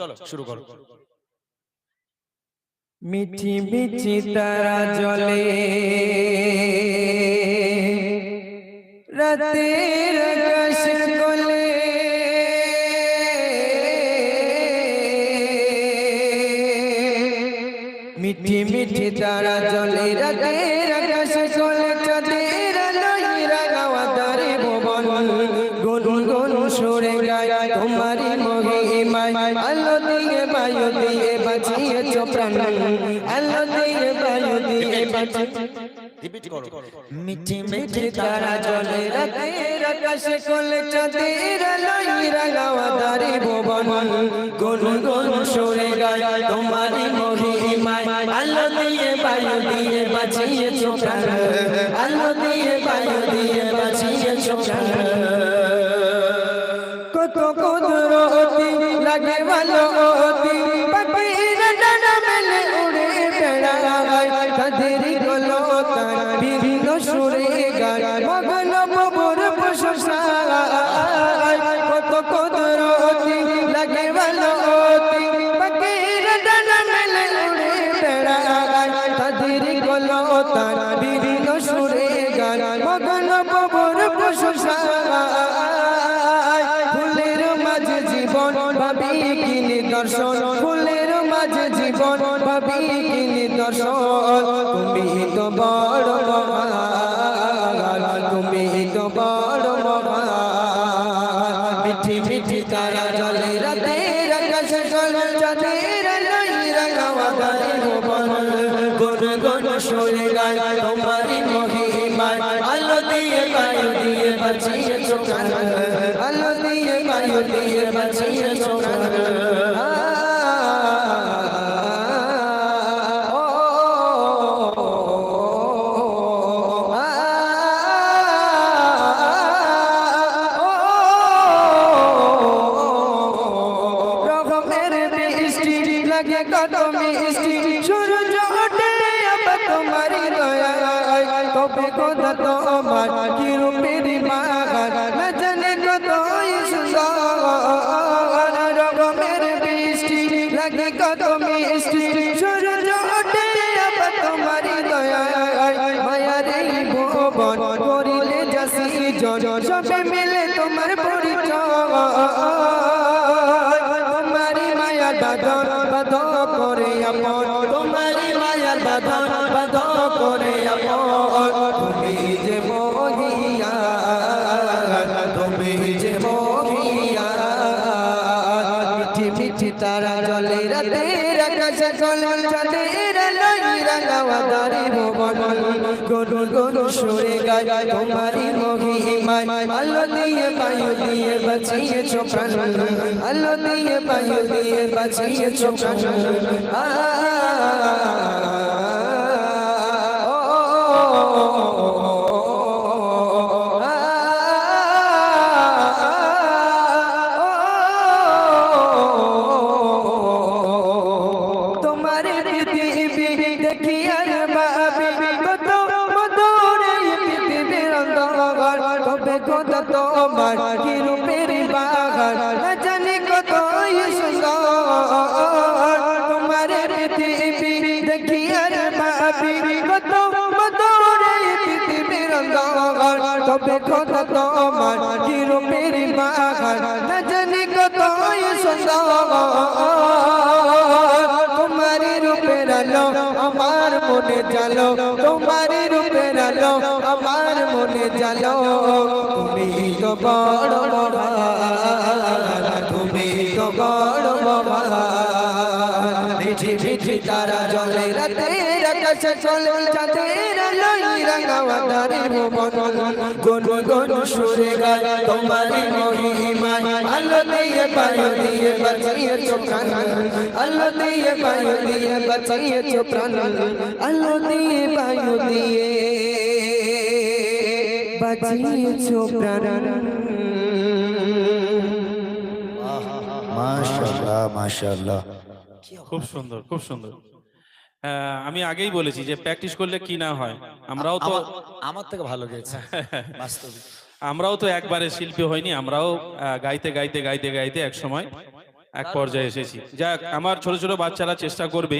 চলো শুরু করো। মিঠি মিঠি তারা জলে। রাতের আকাশ কোলে। মিঠি মিঠি তারা জলে। রাতের আকাশ কোলে চাঁদের মহিমায় আলো দিয়ে বায়ু দিয়ে বাঁচিয়েছ প্রাণ। আলো দিয়ে বায়ু দিয়ে মিঠি মিঠি তারা জলে রাতের আকাশে কোলে চাঁদের আলোয় রাগাওয়া তারে ভুবন। গুন গুন সুরে গায় তোমারি মহিমায় আলো দিয়ে বায়ু দিয়ে বাঁচিয়েছ প্রাণ। আলো দিয়ে বায়ু দিয়ে বাঁচিয়েছ প্রাণ। কত কুদরতি লাগে ভালো অতি পাখিরা উড়ে বেড়ায় তাদের গলো তার বিভিন্ন সুরে গায়। নিদর্শন, ফুলের মাঝে জীবন ভাবি কি নিদর্শন? তুমি তো বড় মহান, তুমি তো বড় মহান। মিঠি মিঠি তারা জলে রাতের আকাশে জল, চাঁদের আলো দিয়ে বাঁচিয়েছ প্রাণ আলো দিয়ে বায়ু দিয়ে বাঁচিয়েছ প্রাণ লাগে কত মিষ্টি সূর্য ওঠে আবার তোমারই দয়ায় কবে কথা তোমার কি রূপের মার না জানে কত সুন্দর রকমের বৃষ্টি লাগে কত মিষ্টি সূর্য ওঠে আবার তোমারই দয়ায় মায়ারে ভুবন করিলে যাসি জন সবে মিলে তোমার পরিচয় তোমারি মায়া দাদন বাদ করে আপন তোমারি মায়া দাদন তারা জলে রাতের আকাশে জলে চাঁদের লই রাঙাওয়া দারে ভুবন। গরু গরু সরে আলো দিয়ে বায়ু দিয়ে বাঁচিয়ে প্রাণ। আলো দিয়ে বায়ু দিয়ে বাঁচিয়ে প্রাণ। আ। তবে কত তোমার কি রূপের বাগান? না জানি কত সুন্দর। তোমার পৃথিবী দেখি আর ভাবি কত এই পৃথিবীর অন্ধকার। তবে কত তোমার কি বাগান? জানি কত সুন্দর। তোমারি রূপের আলো আমার মনে জালো। তোমারি রূপের আলো আমার মনে জালো, তুমি তো বড় তুমি তো বড় মিঠি মিঠি তারা জলে রাতের আকাশে চলে দিয়ে বায়ু দিয়ে বাঁচিয়েছ প্রাণ। আলো দিয়ে বায়ু দিয়ে বাঁচিয়েছ প্রাণ মাশাআল্লাহ মাশাআল্লাহ। খুব সুন্দর খুব সুন্দর। আমি আগেই বলেছি যে প্র্যাকটিস করলে কি না হয় আমরাও তো আমার- থেকে ভালো গেছে। আমরাও তো একবারে শিল্পী হইনি আমরাও গাইতে গাইতে গাইতে গাইতে এক সময় এক পর্যায়ে এসেছি। যাক আমার ছোট ছোট বাচ্চারা চেষ্টা করবে।